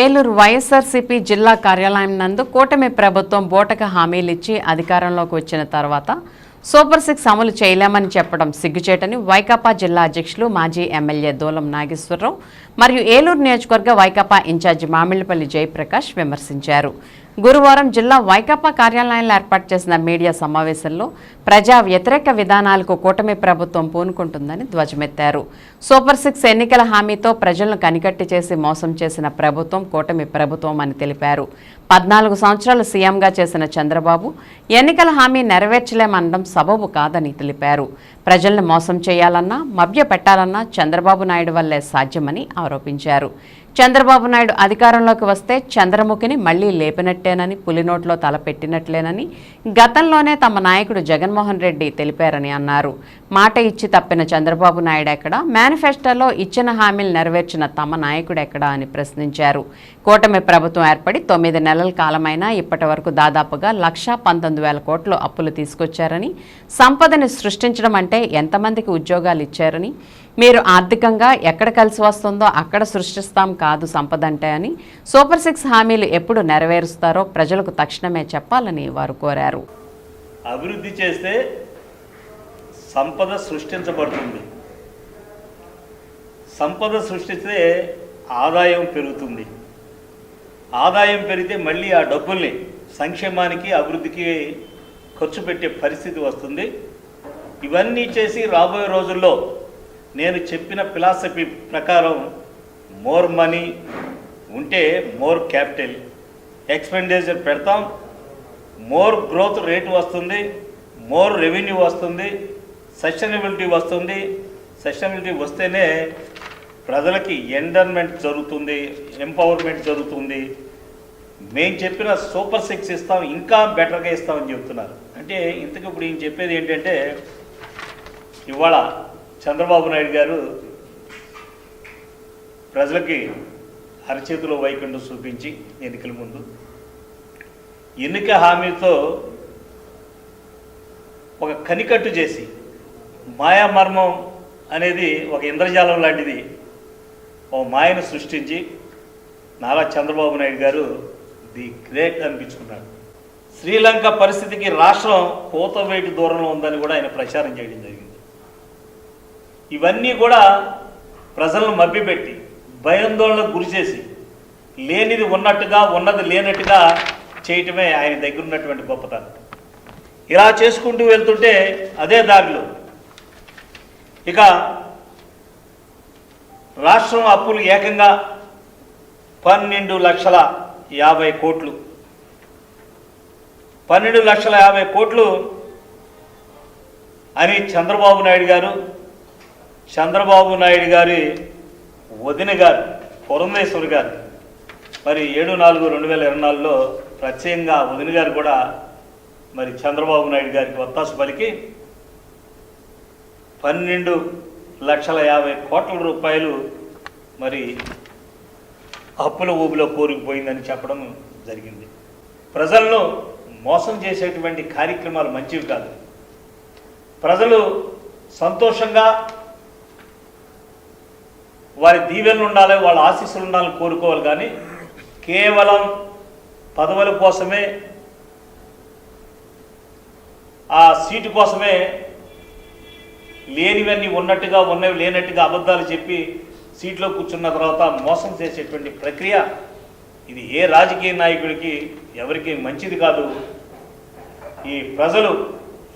ఏలూరు వైఎస్ఆర్సీపీ జిల్లా కార్యాలయం నందు కూటమి ప్రభుత్వం బోటక హామీలిచ్చి అధికారంలోకి వచ్చిన తర్వాత సూపర్ సిక్స్ అమలు చేయలేమని చెప్పడం సిగ్గుచేటని వైకాపా జిల్లా అధ్యక్షులు మాజీ ఎమ్మెల్యే దూలం నాగేశ్వరరావు మరియు ఏలూరు నియోజకవర్గ వైకాపా ఇన్ఛార్జి మామిళ్ళపల్లి జయప్రకాష్ విమర్శించారు. గురువారం జిల్లా వైకాపా కార్యాలయంలో ఏర్పాటు చేసిన మీడియా సమావేశంలో ప్రజా వ్యతిరేక విధానాలకు కూటమి ప్రభుత్వం పూనుకుంటుందని ధ్వజమెత్తారు. సూపర్ సిక్స్ ఎన్నికల హామీతో ప్రజలను కనికట్టి చేసి మోసం చేసిన ప్రభుత్వం కూటమి ప్రభుత్వం అని తెలిపారు. పద్నాలుగు సంవత్సరాలు సీఎంగా చేసిన చంద్రబాబు ఎన్నికల హామీ నెరవేర్చలేమనడం సబబు కాదని తెలిపారు. ప్రజలను మోసం చేయాలన్నా మభ్య పెట్టాలన్నా చంద్రబాబు నాయుడు వల్లే సాధ్యమని ఆరోపించారు. చంద్రబాబు నాయుడు అధికారంలోకి వస్తే చంద్రముఖిని మళ్ళీ లేపినట్టేనని పులినోట్లో తలపెట్టినట్లేనని గతంలోనే తమ నాయకుడు జగన్మోహన్ రెడ్డి తెలిపారని అన్నారు. మాట ఇచ్చి తప్పిన చంద్రబాబు నాయుడు ఎక్కడ? మేనిఫెస్టోలో ఇచ్చిన హామీలు నెరవేర్చిన తమ నాయకుడు ఎక్కడా అని ప్రశ్నించారు. కూటమి ప్రభుత్వం ఏర్పడి తొమ్మిది నెలల కాలమైనా ఇప్పటి వరకు దాదాపుగా లక్షా పంతొమ్మిది వేల కోట్లు అప్పులు తీసుకొచ్చారని సంపదని సృష్టించడం అంటే ఎంతమందికి ఉద్యోగాలు ఇచ్చారని మీరు ఆర్థికంగా ఎక్కడ కలిసి వస్తుందో అక్కడ సృష్టిస్తాం కాదు సంపద అంటే అని సూపర్ సిక్స్ హామీలు ఎప్పుడు నెరవేరుస్తారో ప్రజలకు తక్షణమే చెప్పాలని వారు కోరారు. అభివృద్ధి చేస్తే సంపద సృష్టించబడుతుంది. సంపద సృష్టిస్తే ఆదాయం పెరుగుతుంది. ఆదాయం పెరిగితే మళ్ళీ ఆ డబ్బుల్ని సంక్షేమానికి అభివృద్ధికి ఖర్చు పెట్టే పరిస్థితి వస్తుంది. ఇవన్నీ చేసి రాబోయే రోజుల్లో నేను చెప్పిన ఫిలాసఫీ ప్రకారం మోర్ మనీ ఉంటే మోర్ క్యాపిటల్ ఎక్స్పెండిచర్ పెడతాం మోర్ గ్రోత్ రేటు వస్తుంది మోర్ రెవెన్యూ వస్తుంది సస్టైనబిలిటీ వస్తుంది. సస్టైనబిలిటీ వస్తేనే ప్రజలకి ఎండర్మెంట్ జరుగుతుంది ఎంపవర్మెంట్ జరుగుతుంది. మేము చెప్పిన సూపర్ సిక్స్ ఇస్తాం ఇంకా బెటర్గా ఇస్తామని చెప్తున్నారు. అంటే ఇంతకు ఇప్పుడు ఈయన చెప్పేది ఏంటంటే ఇవాళ చంద్రబాబు నాయుడు గారు ప్రజలకి అరచేతిలో వైకుంఠం చూపించి ఎన్నికల ముందు ఎన్నిక హామీతో ఒక కనికట్టు చేసి మాయామర్మం అనేది ఒక ఇంద్రజాలం లాంటిది ఓ మాయను సృష్టించి నారా చంద్రబాబు నాయుడు గారు ది గ్రేట్ అనిపించుకున్నాడు శ్రీలంక పరిస్థితికి రాష్ట్రం కోతవేటి దూరంలో ఉందని కూడా ఆయన ప్రచారం చేయడం జరిగింది. ఇవన్నీ కూడా ప్రజలను మభ్యపెట్టి భయాందోళనకు గురి చేసి లేనిది ఉన్నట్టుగా ఉన్నది లేనట్టుగా చేయటమే ఆయన దగ్గర ఉన్నటువంటి గొప్పతనం. ఇలా చేసుకుంటూ వెళ్తుంటే అదే దారిలో ఇక రాష్ట్రం అప్పులు ఏకంగా పన్నెండు లక్షల యాభై కోట్లు. పన్నెండు లక్షల యాభై కోట్లు అని చంద్రబాబు నాయుడు గారు చంద్రబాబు నాయుడు గారి వదిన గారు పురంధేశ్వరి గారు. మరి ఏడు నాలుగు రెండు వేల ఇరవై నాలుగులో ప్రత్యేకంగా వదిన గారు కూడా మరి చంద్రబాబు నాయుడు గారికి ఒత్తాసు పలికి పన్నెండు లక్షల యాభై కోట్ల రూపాయలు మరి అప్పుల ఊబిలో కోరుకుపోయిందని చెప్పడం జరిగింది. ప్రజలను మోసం చేసేటువంటి కార్యక్రమాలు మంచివి కాదు. ప్రజలు సంతోషంగా వారి దీవెనలు ఉండాలి వాళ్ళ ఆశీస్సులు ఉండాలని కోరుకోవాలి. కానీ కేవలం పదవుల కోసమే ఆ సీటు కోసమే లేనివన్నీ ఉన్నట్టుగా ఉన్నవి లేనట్టుగా అబద్ధాలు చెప్పి సీట్లో కూర్చున్న తర్వాత మోసం చేసేటువంటి ప్రక్రియ. ఇది ఏ రాజకీయ నాయకుడికి ఎవరికి మంచిది కాదు. ఈ ప్రజలు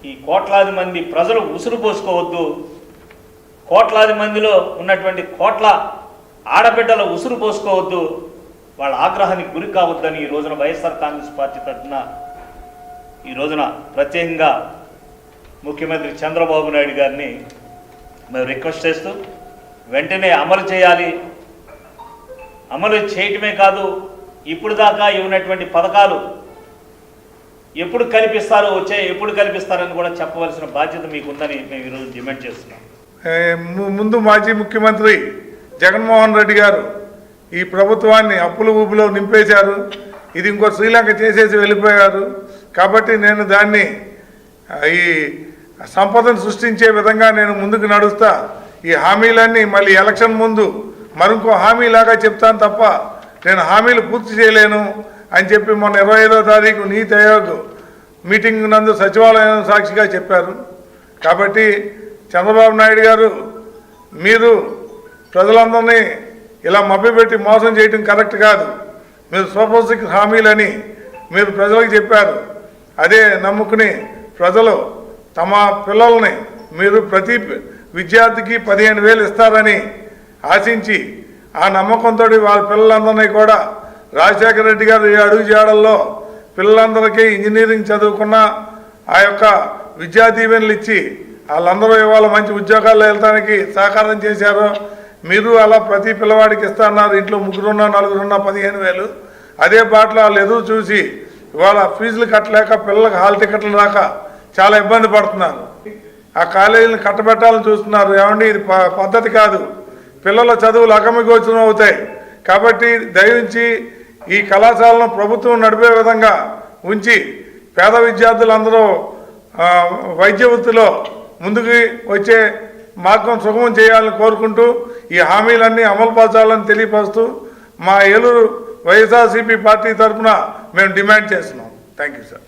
ఈ కోట్లాది మంది ప్రజలు ఉసురు పోసుకోవద్దు. కోట్లాది మందిలో ఉన్నటువంటి కోట్ల ఆడబిడ్డల ఉసురు పోసుకోవద్దు. వాళ్ళ ఆగ్రహానికి గురి కావద్దని ఈ రోజున వైఎస్ఆర్ కాంగ్రెస్ పార్టీ తరఫున ఈ రోజున ప్రత్యేకంగా ముఖ్యమంత్రి చంద్రబాబు నాయుడు గారిని మేము రిక్వెస్ట్ చేస్తూ వెంటనే అమలు చేయాలి. అమలు చేయటమే కాదు ఇప్పుడు దాకా ఇవ్వనటువంటి పథకాలు ఎప్పుడు కల్పిస్తారో వచ్చే ఎప్పుడు కల్పిస్తారని కూడా చెప్పవలసిన బాధ్యత మీకు ఉందని మేము ఈరోజు డిమాండ్ చేస్తున్నాం. ముందు మాజీ ముఖ్యమంత్రి జగన్మోహన్ రెడ్డి గారు ఈ ప్రభుత్వాన్ని అప్పుల ఊపిలో నింపేశారు. ఇది ఇంకో శ్రీలంక చేసేసి వెళ్ళిపోయారు. కాబట్టి నేను దాన్ని ఈ సంపదను సృష్టించే విధంగా నేను ముందుకు నడుస్తా. ఈ హామీలన్నీ మళ్ళీ ఎలక్షన్ ముందు మరింకో హామీలాగా చెప్తాను తప్ప నేను హామీలు పూర్తి చేయలేను అని చెప్పి మొన్న ఇరవై ఐదో తారీఖు నీతి ఆయోగ్ మీటింగ్ నందు సచివాలయం సాక్షిగా చెప్పారు. కాబట్టి చంద్రబాబు నాయుడు గారు మీరు ప్రజలందరినీ ఇలా మభ్యపెట్టి మోసం చేయడం కరెక్ట్ కాదు. మీరు సూపర్ సిక్స్ హామీలని మీరు ప్రజలకు చెప్పారు. అదే నమ్ముకుని ప్రజలు తమ పిల్లల్ని మీరు ప్రతి విద్యార్థికి పదిహేను వేలు ఇస్తారని ఆశించి ఆ నమ్మకంతో వాళ్ళ పిల్లలందరినీ కూడా రాజశేఖర రెడ్డి గారు ఈ అడుగు చేయడంలో పిల్లలందరికీ ఇంజనీరింగ్ చదువుకున్న ఆ యొక్క విద్యా దీవెనలు ఇచ్చి వాళ్ళందరూ ఇవాళ మంచి ఉద్యోగాల్లో వెళ్ళడానికి సహకారం చేశారు. మీరు అలా ప్రతి పిల్లవాడికి ఇస్తున్నారు ఇంట్లో ముగ్గురున్నా నలుగురున్నా పదిహేను వేలు. అదే బాటలో వాళ్ళు ఎదురు చూసి ఇవాళ ఫీజులు కట్టలేక పిల్లలకు హాల్ టికెట్లు రాక చాలా ఇబ్బంది పడుతున్నారు. ఆ కాలేజీని కట్టబెట్టాలని చూస్తున్నారు. ఏమండి? ఇది ప- పద్ధతి కాదు. పిల్లల చదువులు అగమగోచరం అవుతాయి. కాబట్టి దయించి ఈ కళాశాలను ప్రభుత్వం నడిపే విధంగా ఉంచి పేద విద్యార్థులందరూ వైద్య వృత్తిలో ముందుకు వచ్చే మార్గం సుగమం చేయాలని కోరుకుంటూ ఈ హామీలన్నీ అమలుపరచాలని తెలియపరుస్తూ మా ఏలూరు వైఎస్ఆర్సీపీ పార్టీ తరఫున మేము డిమాండ్ చేస్తున్నాం. Thank you sir.